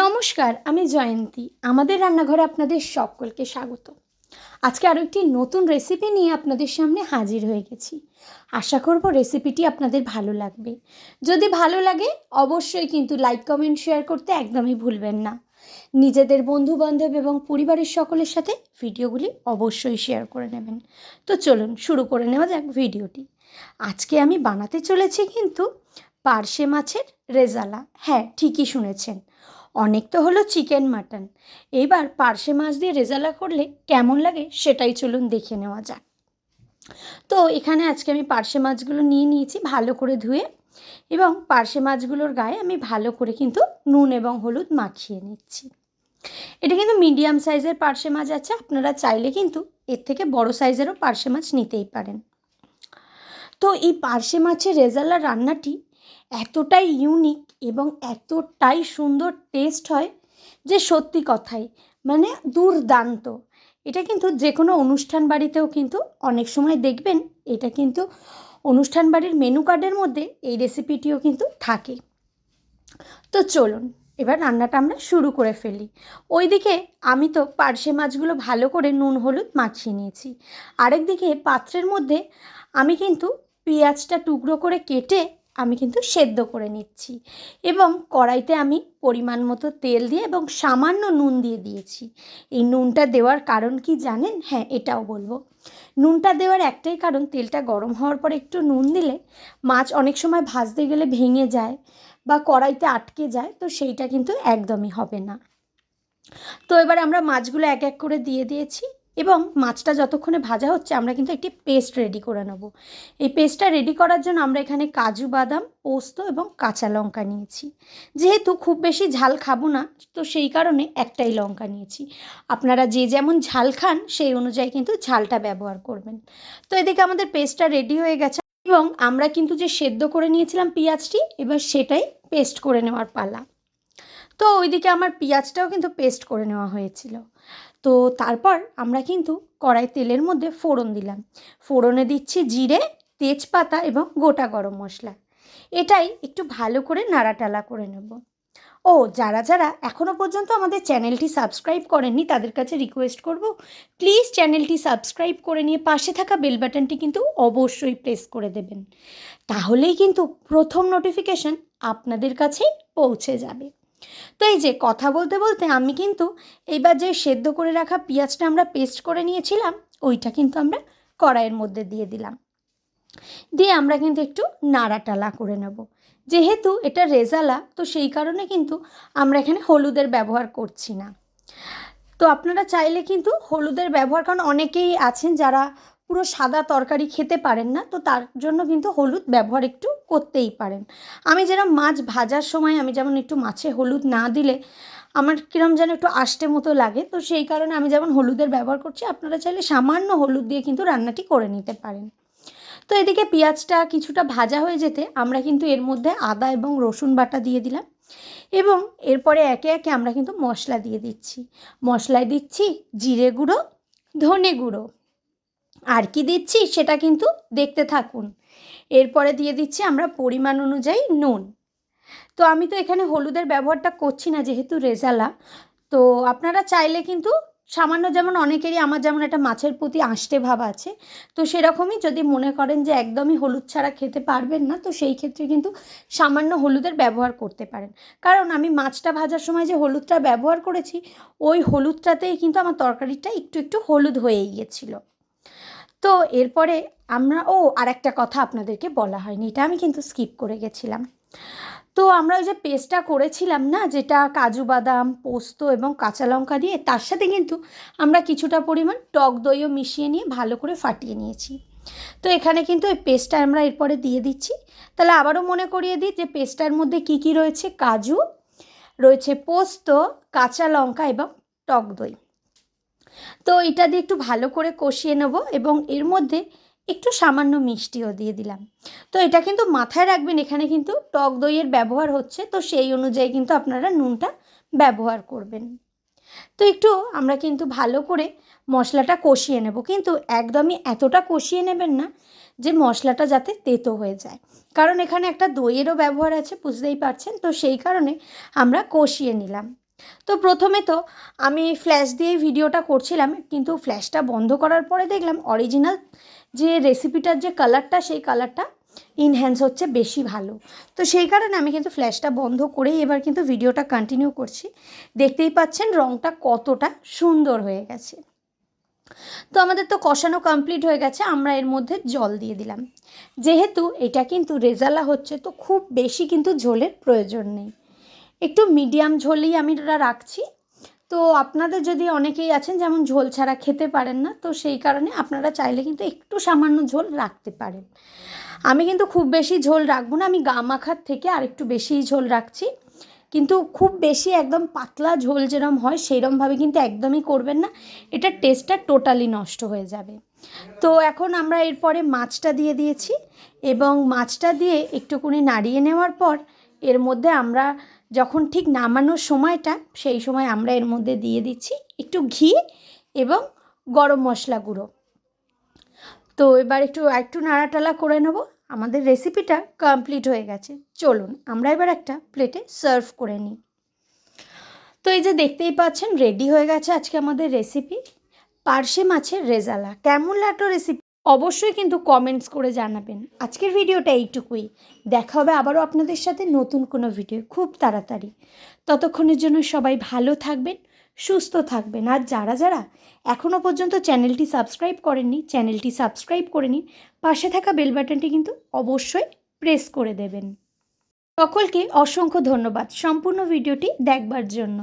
নমস্কার, আমি জয়ন্তী। আমাদের রান্নাঘরে আপনাদের সকলকে স্বাগত। আজকে আরও একটি নতুন রেসিপি নিয়ে আপনাদের সামনে হাজির হয়ে গেছি। আশা করব রেসিপিটি আপনাদের ভালো লাগবে। যদি ভালো লাগে, অবশ্যই কিন্তু লাইক কমেন্ট শেয়ার করতে একদমই ভুলবেন না। নিজেদের বন্ধু বান্ধব এবং পরিবারের সকলের সাথে ভিডিওগুলি অবশ্যই শেয়ার করে নেবেন। তো চলুন, শুরু করে নেওয়া যাক ভিডিওটি। আজকে আমি বানাতে চলেছি কিন্তু পার্শে মাছের রেজালা। হ্যাঁ ঠিকই শুনেছেন। অনেক তো হলো চিকেন, মাটন। এবার পার্শে মাছ দিয়ে রেজালা করলে কেমন লাগে সেটাই চলুন দেখে নেওয়া যাক। তো এখানে আজকে আমি পার্শে মাছগুলো নিয়ে নিয়েছি ভালো করে ধুয়ে এবং পার্শে মাছগুলোর গায়ে আমি ভালো করে কিন্তু নুন এবং হলুদ মাখিয়ে নিচ্ছি। এটা কিন্তু মিডিয়াম সাইজের পার্শে মাছ আছে, আপনারা চাইলে কিন্তু এর থেকে বড় সাইজেরও পার্শে মাছ নিতেই পারেন। তো এই পার্শে মাছের রেজালা রান্নাটি এতটাই ইউনিক এবং এতটাই সুন্দর টেস্ট হয় যে সত্যি কথাই মানে দুর্দান্ত। এটা কিন্তু যে কোনো অনুষ্ঠান বাড়িতেও কিন্তু অনেক সময় দেখবেন, এটা কিন্তু অনুষ্ঠান বাড়ির মেনু কার্ডের মধ্যে এই রেসিপিটিও কিন্তু থাকে। তো চলুন, এবার রান্নাটা আমরা শুরু করে ফেলি। ওইদিকে আমি তো পার্শে মাছগুলো ভালো করে নুন, হলুদ মাখিয়ে নিয়েছি। আরেকদিকে পাত্রের মধ্যে আমি কিন্তু পেঁয়াজটা টুকরো করে কেটে আমি কিন্তু সেদ্ধ করে নিচ্ছি। এবং কড়াইতে আমি পরিমাণ মতো তেল দিয়ে এবং সামান্য নুন দিয়ে দিয়েছি। এই নুনটা দেওয়ার কারণ কি জানেন? হ্যাঁ এটাও বলব। নুনটা দেওয়ার একটাই কারণ, তেলটা গরম হওয়ার পর একটু নুন দিলে মাছ অনেক সময় ভাজতে গেলে ভেঙে যায় বা কড়াইতে আটকে যায়, তো সেইটা কিন্তু একদমই হবে না। তো এবার আমরা মাছগুলো এক এক করে দিয়ে দিয়েছি। এবং মাছটা যতক্ষণে ভাজা হচ্ছে আমরা কিন্তু একটি পেস্ট রেডি করে নেব। এই পেস্টটা রেডি করার জন্য আমরা এখানে কাজু বাদাম, পোস্ত এবং কাঁচা লঙ্কা নিয়েছি। যেহেতু খুব বেশি ঝাল খাব না, তো সেই কারণে একটাই লঙ্কা নিয়েছি। আপনারা যে যেমন ঝাল খান, সেই অনুযায়ী কিন্তু ঝালটা ব্যবহার করবেন। তো এদিকে আমাদের পেস্টটা রেডি হয়ে গেছে এবং আমরা কিন্তু যে সেদ্ধ করে নিয়েছিলাম পেঁয়াজটি, এবার সেটাই পেস্ট করে নেওয়ার পালা। তো ওইদিকে আমার পেঁয়াজটাও কিন্তু পেস্ট করে নেওয়া হয়েছিল। তো তারপর আমরা কিন্তু কড়াই তেলের মধ্যে ফোড়ন দিলাম। ফোড়নে দিচ্ছি জিরে, তেজপাতা এবং গোটা গরম মশলা। এটাই একটু ভালো করে নাড়াটালা করে নেব। ও, যারা যারা এখনও পর্যন্ত আমাদের চ্যানেলটি সাবস্ক্রাইব করেননি, তাদের কাছে রিকোয়েস্ট করব, প্লিজ চ্যানেলটি সাবস্ক্রাইব করে নিয়ে পাশে থাকা বেল বাটনটি কিন্তু অবশ্যই প্রেস করে দেবেন। তাহলেই কিন্তু প্রথম নোটিফিকেশান আপনাদের কাছেই পৌঁছে যাবে। তো এই যে কথা বলতে বলতে আমি কিন্তু এইবার যে সেদ্ধ করে রাখা পেঁয়াজটা আমরা পেস্ট করে নিয়েছিলাম, ওইটা কিন্তু আমরা কড়াইয়ের মধ্যে দিয়ে দিলাম। দিয়ে আমরা কিন্তু একটু নাড়াটালা করে নেব। যেহেতু এটা রেজালা, তো সেই কারণে কিন্তু আমরা এখানে হলুদের ব্যবহার করছি না। তো আপনারা চাইলে কিন্তু হলুদের ব্যবহার, কারণ অনেকেই আছেন যারা পুরো সাদা তরকারি খেতে পারেন না, তো তার জন্য কিন্তু হলুদ ব্যবহার একটু করতেই পারেন। আমি যেরকম মাছ ভাজার সময় আমি যেমন একটু মাছে হলুদ না দিলে আমার কীরকম যেন একটু আষ্টে মতো লাগে, তো সেই কারণে আমি যেমন হলুদের ব্যবহার করছি, আপনারা চাইলে সামান্য হলুদ দিয়ে কিন্তু রান্নাটি করে নিতে পারেন। তো এদিকে পেঁয়াজটা কিছুটা ভাজা হয়ে যেতে আমরা কিন্তু এর মধ্যে আদা এবং রসুন বাটা দিয়ে দিলাম এবং এরপরে একে একে আমরা কিন্তু মশলা দিয়ে দিচ্ছি। মশলায় দিচ্ছি জিরে গুঁড়ো, ধনে গুঁড়ো। আর কি দিচ্ছি সেটা কিন্তু দেখতে থাকুন। এরপরে দিয়ে দিচ্ছি আমরা পরিমাণ অনুযায়ী নুন। তো আমি তো এখানে হলুদের ব্যবহারটা করছি না যেহেতু রেজালা। তো আপনারা চাইলে কিন্তু সামান্য যেমন অনেকেরই আমার যেমন একটা মাছের প্রতি আঁশটে ভাব আছে, তো সেরকমই যদি মনে করেন যে একদমই হলুদ ছাড়া খেতে পারবেন না, তো সেই ক্ষেত্রে কিন্তু সামান্য হলুদের ব্যবহার করতে পারেন। কারণ আমি মাছটা ভাজার সময় যে হলুদটা ব্যবহার করেছি, ওই হলুদটাতেই কিন্তু আমার তরকারিটা একটু একটু হলুদ হয়েই গিয়েছিল তো এরপরে আমরা, ও আর একটা কথা আপনাদেরকে বলা হয়নি, এটা আমি কিন্তু স্কিপ করে গেছিলাম। তো আমরা ওই যে পেস্টটা করেছিলাম না, যেটা কাজু বাদাম, পোস্ত এবং কাঁচা লঙ্কা দিয়ে, তার সাথে কিন্তু আমরা কিছুটা পরিমাণ টক দইও মিশিয়ে নিয়ে ভালো করে ফাটিয়ে নিয়েছি। তো এখানে কিন্তু এই পেস্টটা আমরা এরপরে দিয়ে দিচ্ছি। তাহলে আবারও মনে করিয়ে দিই যে পেস্টটার মধ্যে কি কি রয়েছে? কাজু, রয়েছে পোস্ত, কাঁচা লঙ্কা এবং টক দই। তো এটা দিয়ে একটু ভালো করে কষিয়ে নেব এবং এর মধ্যে একটু সামান্য মিষ্টিও দিয়ে দিলাম। তো এটা কিন্তু মাথায় রাখবেন, এখানে কিন্তু টক দইয়ের ব্যবহার হচ্ছে, তো সেই অনুযায়ী কিন্তু আপনারা নুনটা ব্যবহার করবেন। তো একটু আমরা কিন্তু ভালো করে মশলাটা কষিয়ে নেব, কিন্তু একদমই এতটা কষিয়ে নেবেন না যে মশলাটা যাতে তেতো হয়ে যায়। কারণ এখানে একটা দইয়েরও ব্যবহার আছে, বুঝতেই পারছেন? তো সেই কারণে আমরা কষিয়ে নিলাম। তো প্রথমে তো আমি ফ্ল্যাশ দিয়েই ভিডিওটা করছিলাম, কিন্তু ফ্ল্যাশটা বন্ধ করার পরে দেখলাম অরিজিনাল যে রেসিপিটার যে কালারটা সেই কালারটা ইনহ্যান্স হচ্ছে বেশি ভালো। তো সেই কারণে আমি কিন্তু ফ্ল্যাশটা বন্ধ করেই এবার কিন্তু ভিডিওটা কন্টিনিউ করছি। দেখতেই পাচ্ছেন রঙটা কতটা সুন্দর হয়ে গেছে। তো আমাদের তো কষানো কমপ্লিট হয়ে গেছে, আমরা এর মধ্যে জল দিয়ে দিলাম। যেহেতু এটা কিন্তু রেজালা হচ্ছে, তো খুব বেশি কিন্তু ঝোলের প্রয়োজন নেই। একটু মিডিয়াম ঝোলই আমি এটা রাখছি। তো আপনাদের যদি অনেকেই আছেন, যেমন ঝোল ছাড়া খেতে পারেন না, তো সেই কারণে আপনারা চাইলে কিন্তু একটু সামান্য ঝোল রাখতে পারেন। আমি কিন্তু খুব বেশি ঝোল রাখব না, আমি গা মাখার থেকে আর একটু বেশিই ঝোল রাখছি। কিন্তু খুব বেশি একদম পাতলা ঝোল যেরম হয় সেইরমভাবে কিন্তু একদমই করবেন না। এটার টেস্টটা টোটালি নষ্ট হয়ে যাবে। তো এখন আমরা এরপরে মাছটা দিয়ে দিয়েছি এবং মাছটা দিয়ে একটুকুনি নাড়িয়ে নেওয়ার পর এর মধ্যে আমরা যখন ঠিক নামানোর সময়টা, সেই সময় আমরা এর মধ্যে দিয়ে দিচ্ছি একটু ঘি এবং গরম মশলা গুঁড়ো। তো এবার একটু একটু নাড়াটালা করে নেব। আমাদের রেসিপিটা কমপ্লিট হয়ে গেছে। চলুন, আমরা এবার একটা প্লেটে সার্ভ করে নিই। তো এই যে দেখতেই পাচ্ছেন রেডি হয়ে গেছে আজকে আমাদের রেসিপি পার্শে মাছের রেজালা। কেমন লাগল রেসিপি অবশ্যই কিন্তু কমেন্টস করে জানাবেন। আজকের ভিডিওটা এইটুকুই। দেখা হবে আবারও আপনাদের সাথে নতুন কোনো ভিডিও খুব তাড়াতাড়ি। ততক্ষণের জন্য সবাই ভালো থাকবেন, সুস্থ থাকবেন। আর যারা যারা এখনও পর্যন্ত চ্যানেলটি সাবস্ক্রাইব করেননি, চ্যানেলটি সাবস্ক্রাইব করে নিন। পাশে থাকা বেল বাটনটি কিন্তু অবশ্যই প্রেস করে দেবেন। সকলকে অসংখ্য ধন্যবাদ। সম্পূর্ণ ভিডিওটি দেখবার জন্য।